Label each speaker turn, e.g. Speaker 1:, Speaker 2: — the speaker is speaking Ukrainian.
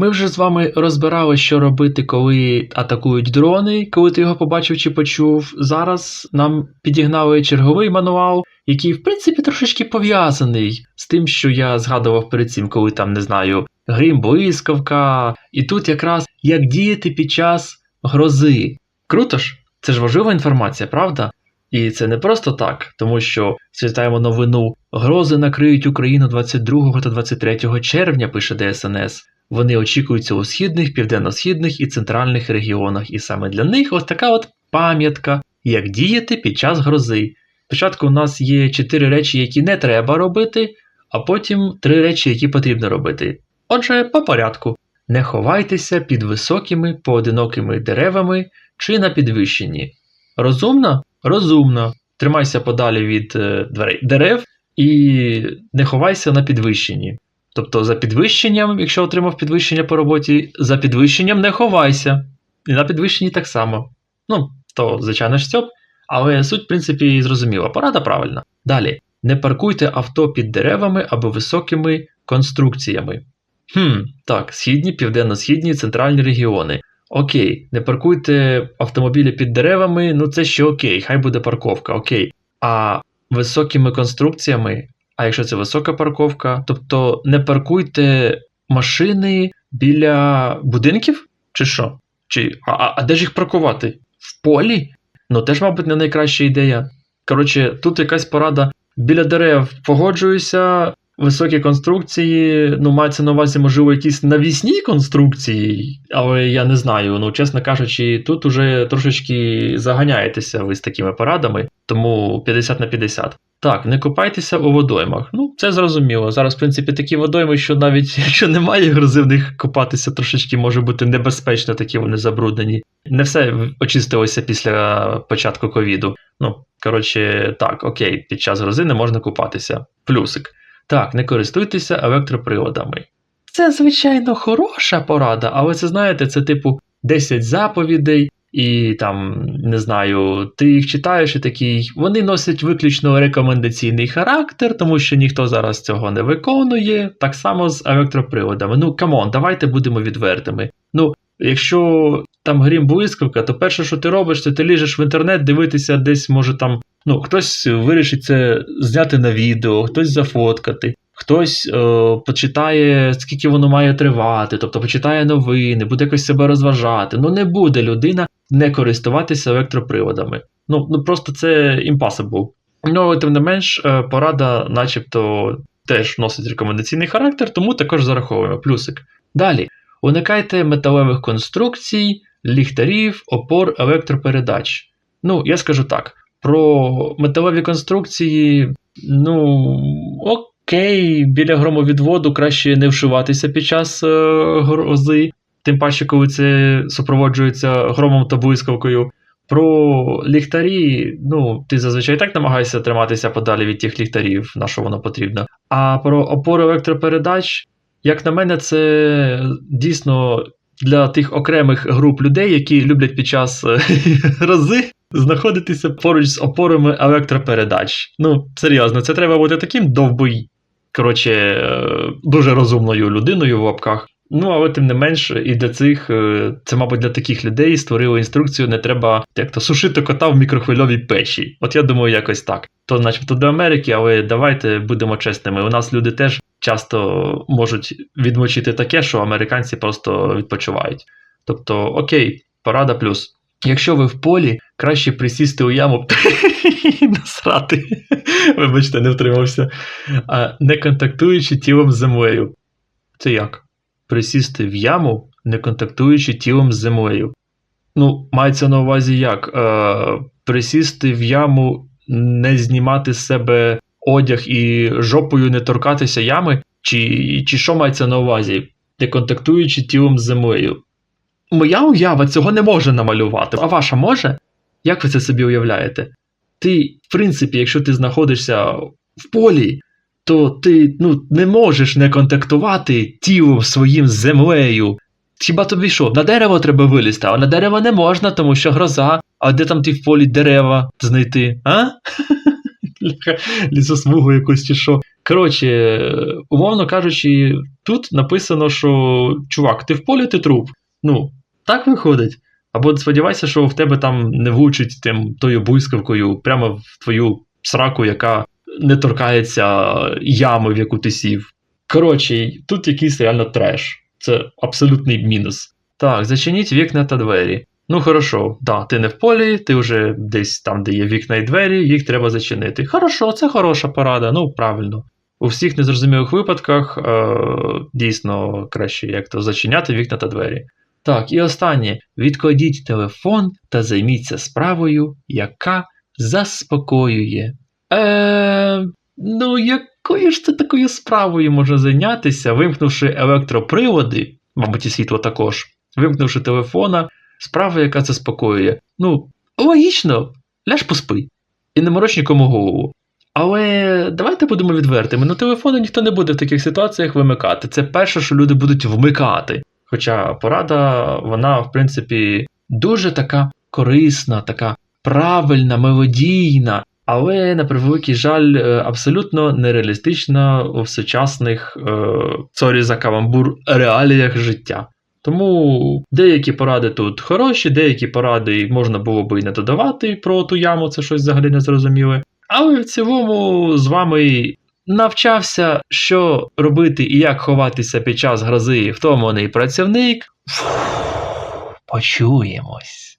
Speaker 1: Ми вже з вами розбирали, що робити, коли атакують дрони, коли ти його побачив чи почув. Зараз нам підігнали черговий мануал, який, в принципі, трошечки пов'язаний з тим, що я згадував перед цим, коли там, не знаю, грим, блискавка. І тут якраз як діяти під час грози. Круто ж? Це ж важлива інформація, правда? І це не просто так, тому що читаємо новину. Грози накриють Україну 22 та 23 червня, пише ДСНС. Вони очікуються у східних, південно-східних і центральних регіонах, і саме для них ось така от пам'ятка, як діяти під час грози. Спочатку у нас є чотири речі, які не треба робити, а потім три речі, які потрібно робити. Отже, по порядку. Не ховайтеся під високими поодинокими деревами чи на підвищенні. Розумно? Розумно. Тримайся подалі від е, дерев і не ховайся на підвищенні. Тобто за підвищенням, якщо отримав підвищення по роботі, за підвищенням не ховайся. І на підвищенні так само. Ну, то, звичайно ж, стьоп, але суть, в принципі, зрозуміла. Порада правильна. Далі. Не паркуйте авто під деревами або високими конструкціями. Хм, так, східні, південно-східні, центральні регіони. Окей, не паркуйте автомобілі під деревами, ну це ще окей, хай буде парковка, окей. А високими конструкціями, а якщо це висока парковка, тобто не паркуйте машини біля будинків? Чи що? Чи, а, а, де ж їх паркувати? В полі? Ну теж, мабуть, не найкраща ідея. Коротше, тут якась порада. Біля дерев погоджуюся, високі конструкції, ну, мається на увазі, можливо, якісь навісні конструкції, але я не знаю. Ну, чесно кажучи, тут уже трошечки заганяєтеся ви з такими порадами, тому 50 на 50. Так, не купайтеся у водоймах. Ну, це зрозуміло. Зараз, в принципі, такі водойми, що навіть якщо немає грози в них купатися, трошечки може бути небезпечно, такі вони забруднені. Не все очистилося після початку ковіду. Ну, коротше, так, окей, під час грози не можна купатися. Плюсик. Так, не користуйтеся електроприладами. Це, звичайно, хороша порада, але це знаєте, це типу 10 заповідей, і там, не знаю, ти їх читаєш і такий. Вони носять виключно рекомендаційний характер, тому що ніхто зараз цього не виконує. Так само з електроприладами. Ну, камон, давайте будемо відвертими. Ну, якщо там грім блискавка, то перше, що ти робиш, це ти ліжеш в інтернет, дивитися десь, може там. Ну, хтось вирішить це зняти на відео, хтось зафоткати, хтось е, почитає, скільки воно має тривати, тобто почитає новини, буде якось себе розважати. Ну не буде людина не користуватися електроприводами. Ну, ну просто це impossible. Ну, тим не менш, е, порада, начебто, теж носить рекомендаційний характер, тому також зараховуємо плюсик. Далі, уникайте металевих конструкцій, ліхтарів, опор електропередач. Ну, я скажу так. Про металеві конструкції, ну окей, біля громовідводу краще не вшиватися під час е, грози, тим паче, коли це супроводжується громом та блискавкою. Про ліхтарі, ну, ти зазвичай так намагаєшся триматися подалі від тих ліхтарів, на що воно потрібно. А про опору електропередач, як на мене, це дійсно для тих окремих груп людей, які люблять під час е, грози знаходитися поруч з опорами електропередач. Ну, серйозно, це треба бути таким довбий, коротше, е, дуже розумною людиною в лапках. Ну, але тим не менш, і для цих, е, це, мабуть, для таких людей створили інструкцію, не треба як то сушити кота в мікрохвильовій печі. От я думаю, якось так. То, начебто, до Америки, але давайте будемо чесними. У нас люди теж часто можуть відмочити таке, що американці просто відпочивають. Тобто, окей, порада плюс. Якщо ви в полі, краще присісти у яму і насрати. Вибачте, не втримався. А, Не контактуючи тілом з землею. Це як? Присісти в яму, не контактуючи тілом з землею. Ну, мається на увазі як? Е, Присісти в яму, не знімати з себе одяг і жопою не торкатися ями, чи, чи що мається на увазі, не контактуючи тілом з землею. Моя уява цього не може намалювати, а ваша може? Як ви це собі уявляєте? Ти, в принципі, якщо ти знаходишся в полі, то ти ну, не можеш не контактувати тілом своїм з землею. Хіба тобі що, на дерево треба вилізти, а на дерево не можна, тому що гроза, а де там ти в полі дерева знайти, а? Лісосмугу якусь чи що. Коротше, умовно кажучи, тут написано, що чувак, ти в полі, ти труп. Ну, так виходить. Або сподівайся, що в тебе там не влучить тим тою буйскавкою прямо в твою сраку, яка не торкається ями, в яку ти сів. Коротше, тут якийсь реально треш. Це абсолютний мінус. Так, зачиніть вікна та двері. Ну, хорошо, да, ти не в полі, ти вже десь там, де є вікна і двері, їх треба зачинити. Хорошо, це хороша порада, ну правильно. У всіх незрозумілих випадках е, дійсно краще як то зачиняти вікна та двері. Так, і останнє: відкладіть телефон та займіться справою, яка заспокоює. Е, ну, якою ж це такою справою можна зайнятися, вимкнувши електроприводи, мабуть, і світло також, вимкнувши телефона, справа, яка заспокоює. Ну, логічно, ляж поспи. І не мороч нікому голову. Але давайте будемо відвертими. Ну, телефони ніхто не буде в таких ситуаціях вимикати. Це перше, що люди будуть вмикати. Хоча порада, вона, в принципі, дуже така корисна, така правильна, мелодійна, але, на превеликий жаль, е, абсолютно нереалістична у сучасних, е, сорі за каламбур, реаліях життя. Тому деякі поради тут хороші, деякі поради можна було би і не додавати про ту яму, це щось взагалі не зрозуміле. Але в цілому з вами навчався, що робити і як ховатися під час грози втомлений працівник. Почуємось.